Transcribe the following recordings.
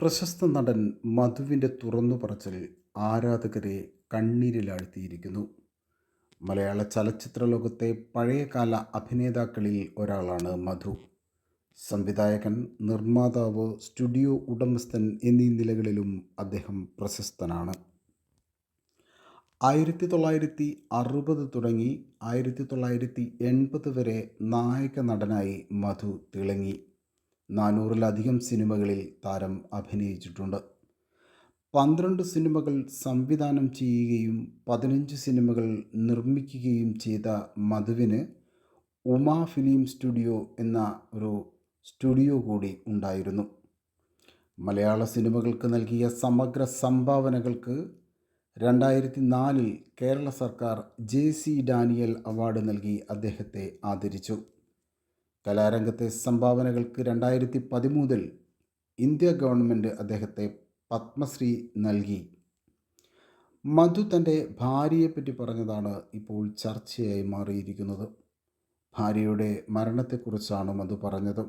പ്രശസ്ത നടൻ മധുവിന്റെ തുറന്നു പറച്ചിൽ ആരാധകരെ കണ്ണീരിലാഴ്ത്തിയിരിക്കുന്നു. മലയാള ചലച്ചിത്ര ലോകത്തെ പഴയകാല അഭിനേതാക്കളിൽ ഒരാളാണ് മധു. സംവിധായകൻ നിർമ്മാതാവ് സ്റ്റുഡിയോ ഉടമസ്ഥൻ എന്നീ നിലകളിലും അദ്ദേഹം പ്രശസ്തനാണ്. ആയിരത്തി തൊള്ളായിരത്തി അറുപത് തുടങ്ങി ആയിരത്തി തൊള്ളായിരത്തി എൺപത് വരെ നായക നടനായി മധു തിളങ്ങി. നാനൂറിലധികം സിനിമകളിൽ താരം അഭിനയിച്ചിട്ടുണ്ട്. പന്ത്രണ്ട് സിനിമകൾ സംവിധാനം ചെയ്യുകയും പതിനഞ്ച് സിനിമകൾ നിർമ്മിക്കുകയും ചെയ്ത മധുവിന് ഉമാ ഫിലിം സ്റ്റുഡിയോ എന്ന ഒരു സ്റ്റുഡിയോ കൂടി ഉണ്ടായിരുന്നു. മലയാള സിനിമകൾക്ക് നൽകിയ സമഗ്ര സംഭാവനകൾക്ക് രണ്ടായിരത്തി നാലിൽ കേരള സർക്കാർ ജെ സി ഡാനിയൽ അവാർഡ് നൽകി അദ്ദേഹത്തെ ആദരിച്ചു. കലാരംഗത്തെ സംഭാവനകൾക്ക് രണ്ടായിരത്തി പതിമൂന്നിൽ ഇന്ത്യ ഗവൺമെന്റ് അദ്ദേഹത്തെ പത്മശ്രീ നൽകി. മധു തന്റെ ഭാര്യയെപ്പറ്റി പറഞ്ഞതാണ് ഇപ്പോൾ ചർച്ചയായി മാറിയിരിക്കുന്നത്. ഭാര്യയുടെ മരണത്തെക്കുറിച്ചാണ് മധു പറഞ്ഞത്.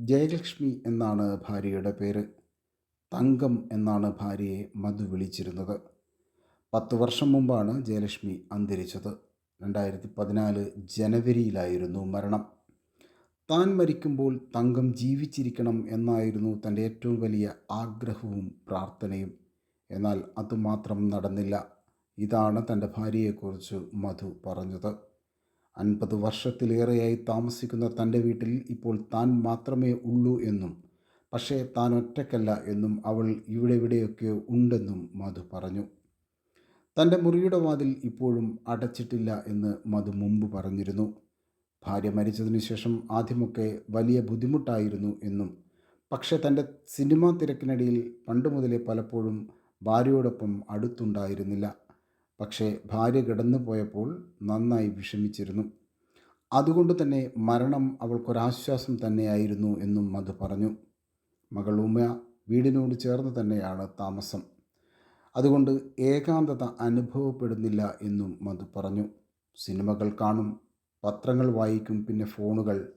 ജയലക്ഷ്മി എന്നാണ് ഭാര്യയുടെ പേര്. തങ്കം എന്നാണ് ഭാര്യയെ മധു വിളിച്ചിരുന്നത്. പത്ത് വർഷം മുമ്പാണ് ജയലക്ഷ്മി അന്തരിച്ചത്. രണ്ടായിരത്തി പതിനാല് ജനുവരിയിലായിരുന്നു മരണം. താൻ മരിക്കുമ്പോൾ തങ്കം ജീവിച്ചിരിക്കണം എന്നായിരുന്നു തന്റെ ഏറ്റവും വലിയ ആഗ്രഹവും പ്രാർത്ഥനയും. എന്നാൽ അതുമാത്രം നടന്നില്ല. ഇതാണ് തന്റെ ഭാര്യയെക്കുറിച്ച് മധു പറഞ്ഞത്. അൻപത് വർഷത്തിലേറെയായി താമസിക്കുന്ന തന്റെ വീട്ടിൽ ഇപ്പോൾ താൻ മാത്രമേ ഉള്ളൂ എന്നും പക്ഷേ താൻ ഒറ്റയ്ക്കല്ല എന്നും അവൾ ഇവിടെ ഇവിടെയൊക്കെ ഉണ്ടെന്നും മധു പറഞ്ഞു. തന്റെ മുറിയുടെ വാതിൽ ഇപ്പോഴും അടച്ചിട്ടില്ല എന്ന് മധു മുമ്പ് പറഞ്ഞിരുന്നു. ഭാര്യ മരിച്ചതിന് ശേഷം ആദ്യമൊക്കെ വലിയ ബുദ്ധിമുട്ടായിരുന്നു എന്നും. പക്ഷേ തന്റെ സിനിമാ തിരക്കിനിടയിൽ പണ്ട് മുതലേ പലപ്പോഴും ഭാര്യയോടൊപ്പം അടുത്തുണ്ടായിരുന്നില്ല. പക്ഷേ ഭാര്യ കിടന്നു പോയപ്പോൾ നന്നായി വിഷമിച്ചിരുന്നു. അതുകൊണ്ട് തന്നെ മരണം അവൾക്കൊരാശ്വാസം തന്നെയായിരുന്നു എന്നും മധു പറഞ്ഞു. മകൾ ഉമ വീടിനോട് ചേർന്ന് തന്നെയാണ് താമസം. അതുകൊണ്ട് ഏകാന്തത അനുഭവപ്പെടുന്നില്ല എന്നും മധു പറഞ്ഞു. സിനിമകൾ കാണും പത്രങ്ങൾ വായിക്കും പിന്നെ ഫോണുകൾ.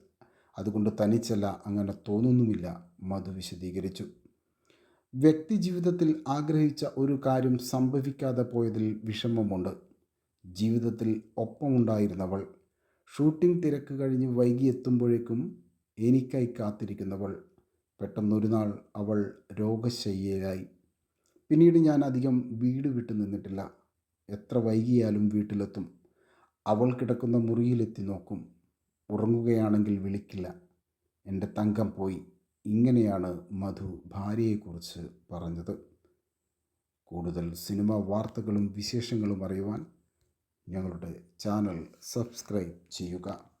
അതുകൊണ്ട് തനിച്ചല്ല അങ്ങനെ തോന്നുന്നുമില്ല മധു വിശദീകരിച്ചു. വ്യക്തി ജീവിതത്തിൽ ആഗ്രഹിച്ച ഒരു കാര്യം സംഭവിക്കാതെ പോയതിൽ വിഷമമുണ്ട്. ജീവിതത്തിൽ ഒപ്പമുണ്ടായിരുന്നവൾ. ഷൂട്ടിംഗ് തിരക്ക് കഴിഞ്ഞ് വൈകി എത്തുമ്പോഴേക്കും എനിക്കായി കാത്തിരിക്കുന്നവൾ. പെട്ടെന്നൊരു നാൾ അവൾ രോഗശയ്യയായി. പിന്നീട് ഞാൻ അധികം വീട് വിട്ടു നിന്നിട്ടില്ല. എത്ര വൈകിയാലും വീട്ടിലെത്തും. അവൾ കിടക്കുന്ന മുറിയിലെത്തി നോക്കും. ഉറങ്ങുകയാണെങ്കിൽ വിളിക്കില്ല. എന്റെ തങ്കം പോയി. ഇങ്ങനെയാണ് മധു ഭാര്യയെക്കുറിച്ച് പറഞ്ഞത്. കൂടുതൽ സിനിമ വാർത്തകളും വിശേഷങ്ങളും അറിയുവാൻ ഞങ്ങളുടെ ചാനൽ സബ്സ്ക്രൈബ് ചെയ്യുക.